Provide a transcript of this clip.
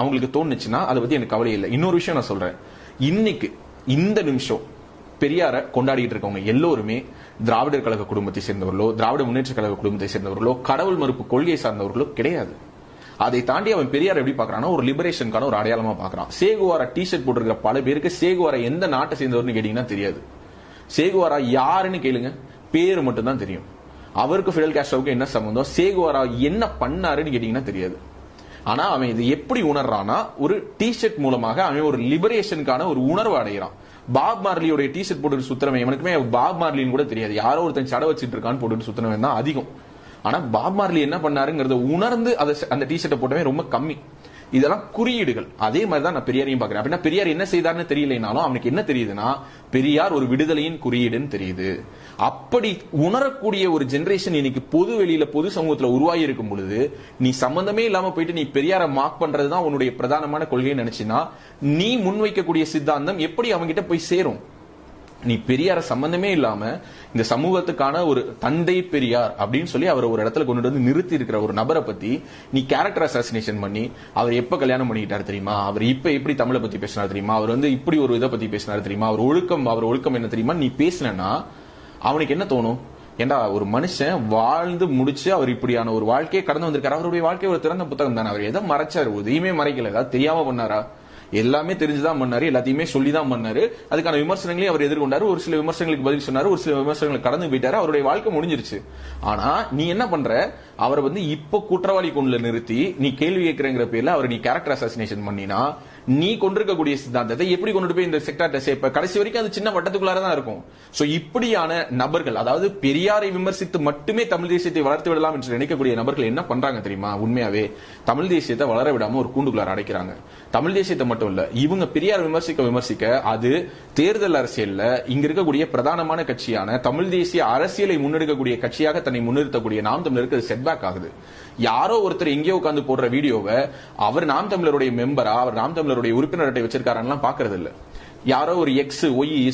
அவங்களுக்கு தோணுச்சுன்னா அதை பத்தி எனக்கு கவலை இல்லை. இன்னொரு விஷயம் நான் சொல்றேன். இன்னைக்கு இந்த நிமிஷம் பெரியார கொண்டாடிட்டு இருக்கவங்க எல்லோருமே திராவிடர் கழக குடும்பத்தை சேர்ந்தவர்களோ திராவிட முன்னேற்ற கழக குடும்பத்தை சேர்ந்தவர்களோ கடவுள் மறுப்பு கொள்கையை சார்ந்தவர்களோ கிடையாது. அதை தாண்டி அவன் பெரியார் எப்படி பாக்குறான்னா ஒரு லிபரேஷனுக்கான ஒரு அடையாளமா பாக்குறான் சேகுவாரா டி ஷர்ட் போட்டிருக்கிற பல பேருக்கு சேகுவாரா எந்த நாட்டை சேர்ந்தவர்னு கேட்டீங்கன்னா தெரியாது. சேகுவாரா யாருன்னு கேளுங்க. பேரு மட்டும் தான் தெரியும். அவருக்கு ஃபிடல் கேஸ்டோவுக்கு என்ன சம்பந்தம்? சேகுவாரா என்ன பண்ணாருன்னு கேட்டீங்கன்னா தெரியாது. ஆனா அவன் இது எப்படி உணர்றான்னா ஒரு டிஷர்ட் மூலமாக அவன் ஒரு லிபரேஷனுக்கான ஒரு உணர்வு அடைகிறான். பாப் மார்லியோட டிஷர்ட் போட்டு சுத்துறவன் இவனுக்குமே பாப் மார்லின்னு கூட தெரியாது. யாரோ ஒருத்தன் சட வச்சுட்டு இருக்கான்னு போட்டு சுத்துறவன் தான் அதிகம். ஆனா பாப் மார்லி என்ன பண்ணாருங்கிறத உணர்ந்து அதை அந்த டிஷர்ட்டை போட்டவன் ரொம்ப கம்மி. இதெல்லாம் குறியீடுகள். அதே மாதிரி தான் நான் பெரியாரையும் பாக்குறேன் அப்படின்னா பெரியார் என்ன செய்தார்னு தெரியலைனாலும் அவனுக்கு என்ன தெரியுதுன்னா பெரியார் ஒரு விடுதலையின் குறியீடுன்னு தெரியுது. அப்படி உணரக்கூடிய ஒரு ஜெனரேஷன் இன்னைக்கு பொது வெளியில பொது சமூகத்துல உருவாகி இருக்கும் பொழுது நீ சம்பந்தமே இல்லாம போயிட்டு நீ பெரியார மார்க் பண்றதுதான் உன்னுடைய பிரதானமான கொள்கைன்னு நினைச்சினா நீ முன்வைக்கக்கூடிய சித்தாந்தம் எப்படி அவங்கிட்ட போய் சேரும்? நீ பெரியார சம்பந்தமே இல்லாம இந்த சமூகத்துக்கான ஒரு தந்தை பெரியார் அப்படின்னு சொல்லி அவர் ஒரு இடத்துல கொண்டு வந்து நிறுத்தி இருக்கிற ஒரு நபரை பத்தி நீ கேரக்டர் அசாசினேஷன் பண்ணி அவர் எப்ப கல்யாணம் பண்ணிக்கிட்டாரு தெரியுமா? அவர் இப்ப எப்படி தமிழை பத்தி பேசினார் தெரியுமா? அவர் வந்து இப்படி ஒரு இதை பத்தி பேசினார் தெரியுமா? அவர் ஒழுக்கம் அவர் ஒழுக்கம் என்ன தெரியுமா? நீ பேசினா அவனுக்கு என்ன தோணும்? ஏண்டா ஒரு மனுஷன் வாழ்ந்து முடிச்சு அவர் இப்படியான ஒரு வாழ்க்கையை கடந்து வந்திருக்காரு. அவருடைய வாழ்க்கை ஒரு திறந்த புத்தகம் தானே அவர் எதை மறைச்சாரு? எதையுமே மறைக்கல. ஏதாவது தெரியாம பண்ணாரா? எல்லாமே தெரிஞ்சுதான் பண்ணாரு எல்லாத்தையுமே சொல்லி தான் பண்ணாரு. அதுக்கான விமர்சனங்களையும் அவர் எதிர்கொண்டாரு. ஒரு சில விமர்சனங்களுக்கு பதில் சொன்னாரு ஒரு சில விமர்சனங்களை கடந்து போயிட்டாரு அவருடைய வாழ்க்கை முடிஞ்சிருச்சு. ஆனா நீ என்ன பண்ற? அவரை வந்து இப்ப குற்றவாளி கொண்டுல நிறுத்தி நீ கேள்வி கேட்கிறங்கிற பேர்ல அவர் நீ கேரக்டர் அசாசினேஷன் பண்ணினா நீ கொண்டிருக்கக்கூடிய சித்தாந்தத்தை எப்படி கொண்டு போய் இந்த செக்டார்ட்ட சேர்ப்ப? கடைசி வரைக்கும் அது சின்ன வட்டத்துக்குள்ளார தான் இருக்கும். சோ இப்படியான நபர்கள் அதாவது பெரியாரை விமர்சித்து மட்டுமே தமிழ் தேசியத்தை வளர்த்து விடலாம் என்று நினைக்கக்கூடிய நபர்கள் என்ன பண்றாங்க தெரியுமா? உண்மையாவே தமிழ் தேசியத்தை வளர விடாம ஒரு கூண்டுக்குள்ளார அடைக்கிறாங்க. தமிழ் தேசியத்தை மட்டும் இல்ல இவங்க பெரியார் விமர்சிக்க விமர்சிக்க அது தேர்தல் அரசியல்ல இங்க இருக்கக்கூடிய பிரதானமான கட்சியான தமிழ் தேசிய அரசியலை முன்னெடுக்கக்கூடிய கட்சியாக தன்னை முன்னிறுத்தக்கூடிய நாம் தமிழருக்கு அது செட்பேக் ஆகுது. யாரோ ஒருத்தர் எங்கேயோ உட்கார்ந்து போடுற வீடியோவை அவர் நாம் தமிழருடைய மெம்பரா அவர் நாம் தமிழர் உறுப்பினர் அட்டை வச்சிருக்காருன்னு பாக்குறது இல்ல யாரோ ஒரு எக்ஸ் ஒய்